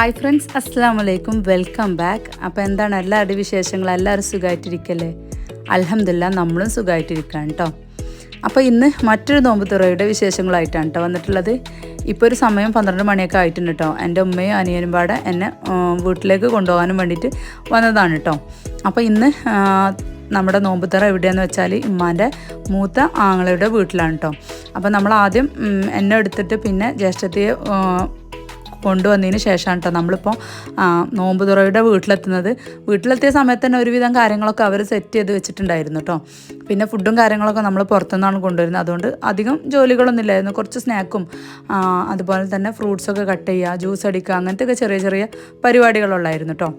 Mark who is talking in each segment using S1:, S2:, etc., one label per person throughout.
S1: Hi friends അസ്സാം വലൈക്കും welcome back അപ്പോൾ എന്താണ് എല്ലാവരുടെ വിശേഷങ്ങൾ എല്ലാവരും സുഖമായിട്ടിരിക്കല്ലേ അലഹമില്ല നമ്മളും സുഖമായിട്ടിരിക്കുകയാണ് കേട്ടോ അപ്പോൾ ഇന്ന് മറ്റൊരു നോമ്പ് തുറയുടെ വിശേഷങ്ങളായിട്ടാണ് കേട്ടോ വന്നിട്ടുള്ളത്. ഇപ്പോൾ ഒരു സമയം പന്ത്രണ്ട് മണിയൊക്കെ ആയിട്ടുണ്ട് കേട്ടോ എന്റെ ഉമ്മയും അനിയനും പാടെ എന്നെ വീട്ടിലേക്ക് കൊണ്ടുപോകാനും വേണ്ടിയിട്ട് വന്നതാണ് കേട്ടോ അപ്പോൾ ഇന്ന് നമ്മുടെ നോമ്പുത്തറ എവിടെയാന്ന് വെച്ചാൽ ഉമ്മാന്റെ മൂത്ത ആങ്ങളയുടെ വീട്ടിലാണ് കേട്ടോ അപ്പോൾ നമ്മൾ ആദ്യം എന്നെ എടുത്തിട്ട് പിന്നെ ജ്യേഷ്ഠത്തിയെ ആ, കൊണ്ടുവന്നതിന് ശേഷമാണ് കേട്ടോ നമ്മളിപ്പോൾ നോമ്പ് തുറയുടെ വീട്ടിലെത്തുന്നത്. വീട്ടിലെത്തിയ സമയത്ത് തന്നെ ഒരുവിധം കാര്യങ്ങളൊക്കെ അവർ സെറ്റ് ചെയ്ത് വെച്ചിട്ടുണ്ടായിരുന്നു കേട്ടോ പിന്നെ ഫുഡും കാര്യങ്ങളൊക്കെ നമ്മൾ പുറത്തുനിന്നാണ് കൊണ്ടുവരുന്നത്. അതുകൊണ്ട് അധികം ജോലികളൊന്നും ഇല്ലായിരുന്നു. കുറച്ച് സ്നാക്കും അതുപോലെ തന്നെ ഫ്രൂട്ട്സൊക്കെ കട്ട് ചെയ്യുക ജ്യൂസ് അടിക്കുക അങ്ങനത്തെയൊക്കെ ചെറിയ ചെറിയ പരിപാടികളുള്ളായിരുന്നു കേട്ടോ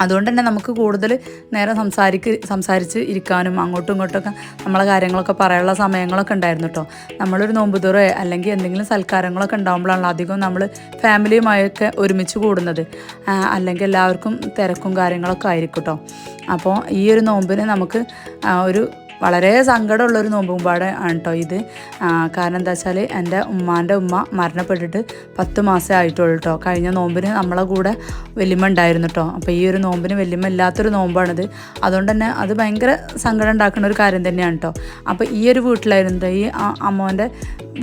S1: അതുകൊണ്ട് തന്നെ നമുക്ക് കൂടുതൽ നേരം സംസാരിക്ക് സംസാരിച്ച് ഇരിക്കാനും അങ്ങോട്ടും ഇങ്ങോട്ടൊക്കെ നമ്മളെ കാര്യങ്ങളൊക്കെ പറയാനുള്ള സമയങ്ങളൊക്കെ ഉണ്ടായിരുന്നു കേട്ടോ. നമ്മളൊരു നോമ്പുതുറയോ അല്ലെങ്കിൽ എന്തെങ്കിലും സൽക്കാരങ്ങളൊക്കെ ഉണ്ടാകുമ്പോഴാണ് അധികം നമ്മൾ ഫാമിലിയുമായൊക്കെ ഒരുമിച്ച് കൂടുന്നത്. അല്ലെങ്കിൽ എല്ലാവർക്കും തിരക്കും കാര്യങ്ങളൊക്കെ ആയിരിക്കും കേട്ടോ. അപ്പോൾ ഈ ഒരു നോമ്പിന് നമുക്ക് ഒരു വളരെ സങ്കടമുള്ളൊരു നോമ്പുമ്പാട് ആണ് കേട്ടോ ഇത്. കാരണം എന്താ വെച്ചാൽ എന്റെ ഉമ്മാന്റെ ഉമ്മ മരണപ്പെട്ടിട്ട് പത്ത് മാസമേ ആയിട്ടുള്ളൂ കേട്ടോ കഴിഞ്ഞ നോമ്പിന് നമ്മളെ കൂടെ വലിയമ്മ ഉണ്ടായിരുന്നു കേട്ടോ അപ്പോൾ ഈ ഒരു നോമ്പിന് വലിയമ്മ ഇല്ലാത്തൊരു നോമ്പാണിത്. അതുകൊണ്ട് തന്നെ അത് ഭയങ്കര സങ്കടം ഉണ്ടാക്കുന്ന ഒരു കാര്യം തന്നെയാണ് കേട്ടോ അപ്പോൾ ഈ ഒരു വീട്ടിലായിരുന്നു ട്ടോ, ഈ അമ്മോന്റെ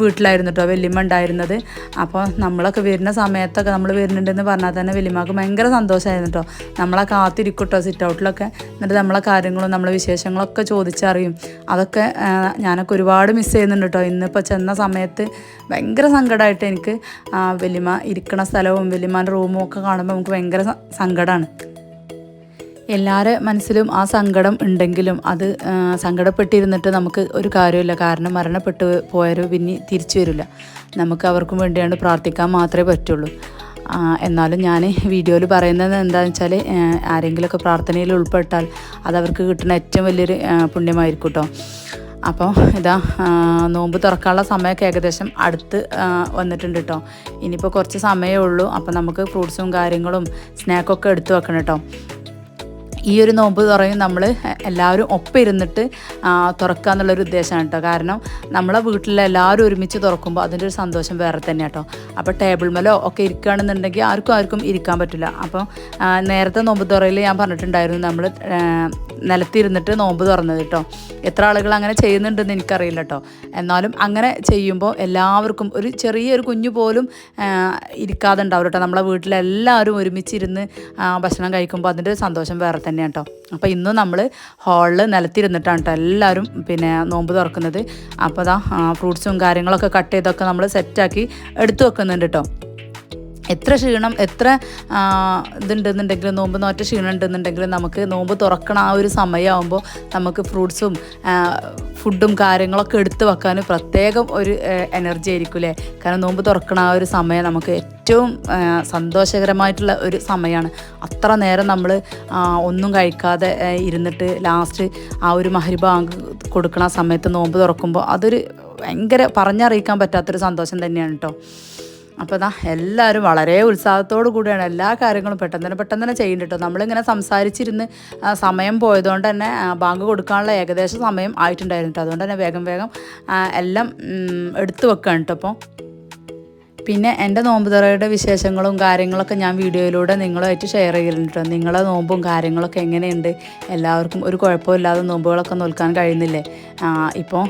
S1: വീട്ടിലായിരുന്നു കേട്ടോ വലിയമ്മ ഉണ്ടായിരുന്നത്. അപ്പോൾ നമ്മളൊക്കെ വരുന്ന സമയത്തൊക്കെ നമ്മൾ വരുന്നുണ്ടെന്ന് പറഞ്ഞാൽ തന്നെ വലിയമ്മക്ക് ഭയങ്കര സന്തോഷമായിരുന്നു കേട്ടോ നമ്മളെ കാത്തിരിക്കും കേട്ടോ സിറ്റ് ഔട്ടിലൊക്കെ എന്നിട്ട് നമ്മളെ കാര്യങ്ങളും നമ്മളെ വിശേഷങ്ങളൊക്കെ ചോദിച്ചറിയും. അതൊക്കെ ആ, ഞാനൊക്കെ ഒരുപാട് മിസ് ചെയ്യുന്നുണ്ട് കേട്ടോ ഇന്നിപ്പോൾ ചെന്ന സമയത്ത് ഭയങ്കര സങ്കടമായിട്ട് എനിക്ക് വലിയ ഇരിക്കണ സ്ഥലവും വലിയമാന്റെ റൂമും ഒക്കെ കാണുമ്പോൾ നമുക്ക് ഭയങ്കര സങ്കടമാണ് എല്ലാവരുടെ മനസ്സിലും ആ സങ്കടം ഉണ്ടെങ്കിലും അത് സങ്കടപ്പെട്ടിരുന്നിട്ട് നമുക്ക് ഒരു കാര്യമില്ല കാരണം മരണപ്പെട്ട് പോയവർ പിന്നെ തിരിച്ചു വരില്ല. നമുക്ക് അവർക്കും വേണ്ടിയാണ് പ്രാർത്ഥിക്കാൻ മാത്രമേ പറ്റുള്ളൂ. എന്നാലും ഞാൻ വീഡിയോയിൽ പറയുന്നത് എന്താണെന്ന് വെച്ചാൽ ആരെങ്കിലുമൊക്കെ പ്രാർത്ഥനയിൽ ഉൾപ്പെട്ടാൽ അതവർക്ക് കിട്ടുന്ന ഏറ്റവും വലിയൊരു പുണ്യമായിരിക്കും കേട്ടോ അപ്പോൾ ഇതാ നോമ്പ് തുറക്കാനുള്ള സമയമൊക്കെ ഏകദേശം അടുത്ത് വന്നിട്ടുണ്ട് കേട്ടോ ഇനിയിപ്പോൾ കുറച്ച് സമയമേ ഉള്ളൂ അപ്പോൾ നമുക്ക് ഫ്രൂട്ട്സും കാര്യങ്ങളും സ്നാക്കൊക്കെ എടുത്തു വെക്കണം കേട്ടോ ഈ ഒരു നോമ്പ് തുറയും നമ്മൾ എല്ലാവരും ഒപ്പിരുന്നിട്ട് തുറക്കുക എന്നുള്ളൊരു ഉദ്ദേശമാണ് കേട്ടോ. കാരണം നമ്മളെ വീട്ടിലെ എല്ലാവരും ഒരുമിച്ച് തുറക്കുമ്പോൾ അതിന്റെ ഒരു സന്തോഷം വേറെ തന്നെ കേട്ടോ. അപ്പോൾ ടേബിൾ മേലോ ഒക്കെ ഇരിക്കുകയാണെന്നുണ്ടെങ്കിൽ ആർക്കും ആർക്കും ഇരിക്കാൻ പറ്റില്ല. അപ്പോൾ നേരത്തെ നോമ്പ് തുറയിൽ ഞാൻ പറഞ്ഞിട്ടുണ്ടായിരുന്നു നമ്മൾ നിലത്തിരുന്നിട്ട് നോമ്പ് തുറന്നത് കേട്ടോ. എത്ര ആളുകൾ അങ്ങനെ ചെയ്യുന്നുണ്ടെന്ന് എനിക്കറിയില്ല കേട്ടോ. എന്നാലും അങ്ങനെ ചെയ്യുമ്പോൾ എല്ലാവർക്കും ഒരു ചെറിയൊരു കുഞ്ഞു പോലും ഇരിക്കാതെ ഉണ്ടാവും കേട്ടോ. നമ്മളെ വീട്ടിലെല്ലാവരും ഒരുമിച്ചിരുന്ന് ഭക്ഷണം കഴിക്കുമ്പോൾ അതിന്റെ സന്തോഷം വേറെ തന്നെയാണ് കേട്ടോ അപ്പോൾ ഇന്നും നമ്മൾ ഹാളിൽ നിലത്തിരുന്നിട്ടാണ് കേട്ടോ എല്ലാവരും പിന്നെ നോമ്പ് തുറക്കുന്നത്. അപ്പോൾ അതാ ഫ്രൂട്ട്സും കാര്യങ്ങളൊക്കെ കട്ട് ചെയ്തൊക്കെ നമ്മൾ സെറ്റാക്കി എടുത്തു വെക്കുന്നുണ്ട് കേട്ടോ എത്ര ക്ഷീണം എത്ര ഇതുണ്ടെന്നുണ്ടെങ്കിലും നോമ്പ് നോറ്റ ക്ഷീണം ഉണ്ടെന്നുണ്ടെങ്കിലും നമുക്ക് നോമ്പ് തുറക്കണ ആ ഒരു സമയമാകുമ്പോൾ നമുക്ക് ഫ്രൂട്ട്സും ഫുഡും കാര്യങ്ങളൊക്കെ എടുത്തു വെക്കാൻ പ്രത്യേകം ഒരു എനർജി ആയിരിക്കും അല്ലേ കാരണം നോമ്പ് തുറക്കണ ആ ഒരു സമയം നമുക്ക് ഏറ്റവും സന്തോഷകരമായിട്ടുള്ള ഒരു സമയമാണ്. അത്ര നേരം നമ്മൾ ഒന്നും കഴിക്കാതെ ഇരുന്നിട്ട് ലാസ്റ്റ് ആ ഒരു മഹരിബാങ്ക് കൊടുക്കണ സമയത്ത് നോമ്പ് തുറക്കുമ്പോൾ അതൊരു ഭയങ്കര പറഞ്ഞറിയിക്കാൻ പറ്റാത്തൊരു സന്തോഷം തന്നെയാണ് കേട്ടോ അപ്പോൾ ഇതാ എല്ലാവരും വളരെ ഉത്സാഹത്തോടു കൂടിയാണ് എല്ലാ കാര്യങ്ങളും പെട്ടെന്ന് തന്നെ പെട്ടെന്ന് തന്നെ ചെയ്യുന്നുണ്ട് കേട്ടോ നമ്മളിങ്ങനെ സംസാരിച്ചിരുന്ന് സമയം പോയതുകൊണ്ട് തന്നെ ബാങ്ക് കൊടുക്കാനുള്ള ഏകദേശ സമയം ആയിട്ടുണ്ടായിരുന്നു കേട്ടോ അതുകൊണ്ട് തന്നെ വേഗം വേഗം എല്ലാം എടുത്തു വെക്കുകയാണ് കേട്ടോ അപ്പോൾ പിന്നെ എന്റെ നോമ്പ് വിശേഷങ്ങളും കാര്യങ്ങളൊക്കെ ഞാൻ വീഡിയോയിലൂടെ നിങ്ങളുമായിട്ട് ഷെയർ കേട്ടോ നിങ്ങളെ നോമ്പും കാര്യങ്ങളൊക്കെ എങ്ങനെയുണ്ട്? എല്ലാവർക്കും ഒരു കുഴപ്പമില്ലാതെ നോമ്പുകളൊക്കെ നോൽക്കാൻ കഴിയുന്നില്ലേ? ഇപ്പോൾ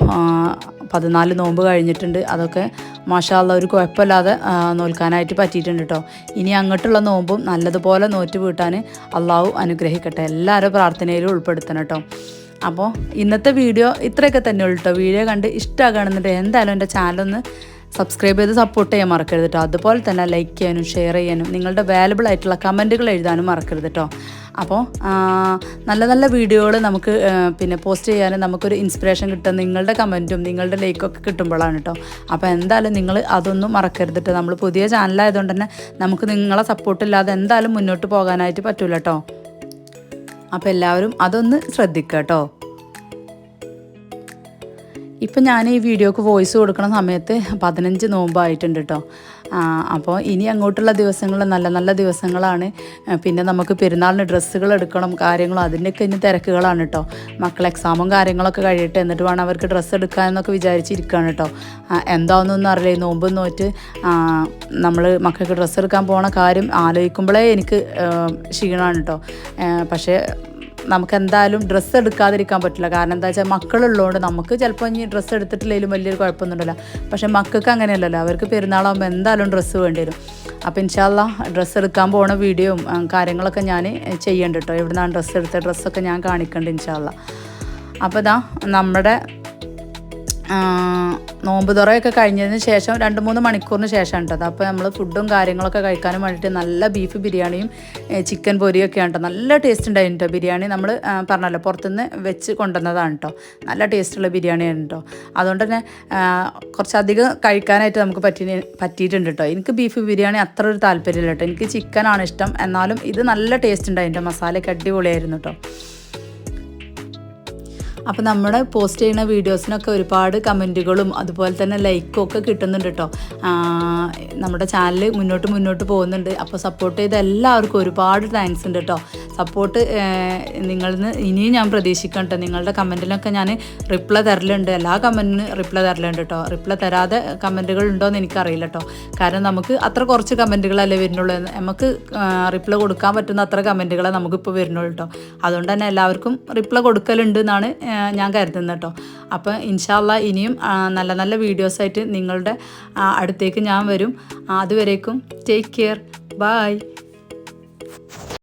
S1: പതിനാല് നോമ്പ് കഴിഞ്ഞിട്ടുണ്ട്. അതൊക്കെ മാഷാല്ല ഒരു കുഴപ്പമില്ലാതെ നോൽക്കാനായിട്ട് പറ്റിയിട്ടുണ്ട് കേട്ടോ ഇനി അങ്ങോട്ടുള്ള നോമ്പും നല്ലതുപോലെ നോറ്റ് വീട്ടാൻ അള്ളാഹു അനുഗ്രഹിക്കട്ടെ. എല്ലാവരും പ്രാർത്ഥനയിലും ഉൾപ്പെടുത്തണം കേട്ടോ അപ്പോൾ ഇന്നത്തെ വീഡിയോ ഇത്രയൊക്കെ തന്നെ ഉള്ളൂ വീഡിയോ കണ്ട് ഇഷ്ടമാകണമെന്നുണ്ടെങ്കിൽ എന്തായാലും എന്റെ ചാനലൊന്ന് സബ്സ്ക്രൈബ് ചെയ്ത് സപ്പോർട്ട് ചെയ്യാൻ മറക്കരുത് കേട്ടോ അതുപോലെ തന്നെ ലൈക്ക് ചെയ്യാനും ഷെയർ ചെയ്യാനും നിങ്ങളുടെ വാലുബിൾ ആയിട്ടുള്ള കമന്റുകൾ എഴുതാനും മറക്കരുത് കേട്ടോ അപ്പോൾ നല്ല നല്ല വീഡിയോകൾ നമുക്ക് പിന്നെ പോസ്റ്റ് ചെയ്യാനും നമുക്കൊരു ഇൻസ്പിറേഷൻ കിട്ടും. നിങ്ങളുടെ കമന്റും നിങ്ങളുടെ ലൈക്കൊക്കെ കിട്ടുമ്പോഴാണ് കേട്ടോ അപ്പോൾ എന്തായാലും നിങ്ങൾ അതൊന്നും മറക്കരുത് നമ്മൾ പുതിയ ചാനലായതുകൊണ്ട് തന്നെ നമുക്ക് നിങ്ങളെ സപ്പോർട്ടില്ലാതെ എന്തായാലും മുന്നോട്ട് പോകാനായിട്ട് പറ്റൂല കേട്ടോ അപ്പോൾ എല്ലാവരും അതൊന്ന് ശ്രദ്ധിക്കുക കേട്ടോ ഇപ്പം ഞാൻ ഈ വീഡിയോക്ക് വോയിസ് കൊടുക്കുന്ന സമയത്ത് പതിനഞ്ച് നോമ്പായിട്ടുണ്ട് കേട്ടോ അപ്പോൾ ഇനി അങ്ങോട്ടുള്ള ദിവസങ്ങൾ നല്ല നല്ല ദിവസങ്ങളാണ്. പിന്നെ നമുക്ക് പെരുന്നാളിന് ഡ്രസ്സുകൾ എടുക്കണം കാര്യങ്ങളും അതിന്റെയൊക്കെ ഇനി തിരക്കുകളാണ് കേട്ടോ മക്കൾ എക്സാമും കാര്യങ്ങളൊക്കെ കഴിയട്ടെ എന്നിട്ട് വേണം അവർക്ക് ഡ്രസ്സ് എടുക്കാമെന്നൊക്കെ വിചാരിച്ചിരിക്കുകയാണ് കേട്ടോ എന്താണെന്നൊന്നും അറിയില്ല നോമ്പ് നോറ്റ് നമ്മൾ മക്കൾക്ക് ഡ്രസ്സ് എടുക്കാൻ പോണ കാര്യം ആലോചിക്കുമ്പോഴേ എനിക്ക് ക്ഷീണമാണ് കേട്ടോ പക്ഷേ നമുക്ക് എന്തായാലും ഡ്രസ്സ് എടുക്കാതിരിക്കാൻ പറ്റില്ല. കാരണം എന്താ വെച്ചാൽ മക്കളുള്ളതുകൊണ്ട് നമുക്ക് ചിലപ്പോൾ ഇനി ഡ്രസ്സ് എടുത്തിട്ടില്ലെങ്കിലും വലിയൊരു കുഴപ്പമൊന്നുമില്ലല്ലോ. പക്ഷേ മക്കൾക്ക് അങ്ങനെയല്ലല്ലോ. അവർക്ക് പെരുന്നാളാകുമ്പോൾ എന്തായാലും ഡ്രസ്സ് വേണ്ടി വരും അപ്പോൾ ഇൻഷാല്ല ഡ്രസ്സ് എടുക്കാൻ പോണ വീഡിയോയും കാര്യങ്ങളൊക്കെ ഞാൻ ചെയ്യേണ്ട കേട്ടോ നിന്നാണ് ഡ്രസ്സ് എടുത്ത ഡ്രസ്സൊക്കെ ഞാൻ കാണിക്കേണ്ടത് ഇൻഷാല്ല അപ്പോൾ ഇതാ നമ്മുടെ നോമ്പ് തുറയൊക്കെ കഴിഞ്ഞതിന് ശേഷം രണ്ട് മൂന്ന് മണിക്കൂറിന് ശേഷം കേട്ടത് അപ്പോൾ നമ്മൾ ഫുഡും കാര്യങ്ങളൊക്കെ കഴിക്കാനും വേണ്ടിയിട്ട് നല്ല ബീഫ് ബിരിയാണിയും ചിക്കൻ പൊരിയൊക്കെ ആണ് കേട്ടോ. നല്ല ടേസ്റ്റ് ഉണ്ടായിരുന്നു കേട്ടോ. ബിരിയാണി നമ്മൾ പറഞ്ഞല്ലോ പുറത്തുനിന്ന് വെച്ച് കൊണ്ടുവന്നതാണ് കേട്ടോ. നല്ല ടേസ്റ്റുള്ള ബിരിയാണിയാണ് കേട്ടോ. അതുകൊണ്ട് തന്നെ കുറച്ചധികം കഴിക്കാനായിട്ട് നമുക്ക് പറ്റി പറ്റിയിട്ടുണ്ട് കേട്ടോ. എനിക്ക് ബീഫ് ബിരിയാണി അത്ര ഒരു താല്പര്യമില്ല കേട്ടോ. എനിക്ക് ചിക്കനാണ് ഇഷ്ടം. എന്നാലും ഇത് നല്ല ടേസ്റ്റ് ഉണ്ടായിരുന്നു മസാലയൊക്കെ അടിപൊളിയായിരുന്നു കേട്ടോ. അപ്പോൾ നമ്മുടെ പോസ്റ്റ് ചെയ്യുന്ന വീഡിയോസിനൊക്കെ ഒരുപാട് കമന്റുകളും അതുപോലെ തന്നെ ലൈക്കും ഒക്കെ കിട്ടുന്നുണ്ട് കേട്ടോ നമ്മുടെ ചാനൽ മുന്നോട്ട് മുന്നോട്ട് പോകുന്നുണ്ട്. അപ്പോൾ സപ്പോർട്ട് ചെയ്ത എല്ലാവർക്കും ഒരുപാട് താങ്ക്സ് ഉണ്ട് കേട്ടോ സപ്പോർട്ട് നിങ്ങളിൽ നിന്ന് ഇനിയും ഞാൻ പ്രതീക്ഷിക്കാം കേട്ടോ നിങ്ങളുടെ കമന്റിനൊക്കെ ഞാൻ റിപ്ലൈ തരലുണ്ട്. എല്ലാ കമന്റിനും റിപ്ലൈ തരലുണ്ട് കേട്ടോ റിപ്ലൈ തരാതെ കമന്റുകൾ ഉണ്ടോയെന്ന് എനിക്കറിയില്ല കേട്ടോ കാരണം നമുക്ക് അത്ര കുറച്ച് കമന്റുകളല്ലേ വരുന്നുള്ളൂ. നമുക്ക് റിപ്ലൈ കൊടുക്കാൻ പറ്റുന്ന അത്ര കമന്റുകളെ നമുക്കിപ്പോൾ വരുന്നുള്ളൂ കേട്ടോ അതുകൊണ്ട് തന്നെ എല്ലാവർക്കും റിപ്ലൈ കൊടുക്കലുണ്ട് എന്നാണ് ഞാൻ കരുതുന്നത് കേട്ടോ. അപ്പോൾ ഇൻഷാല്ല ഇനിയും നല്ല നല്ല വീഡിയോസായിട്ട് നിങ്ങളുടെ അടുത്തേക്ക് ഞാൻ വരും. അതുവരേക്കും ടേക്ക് കെയർ ബായ്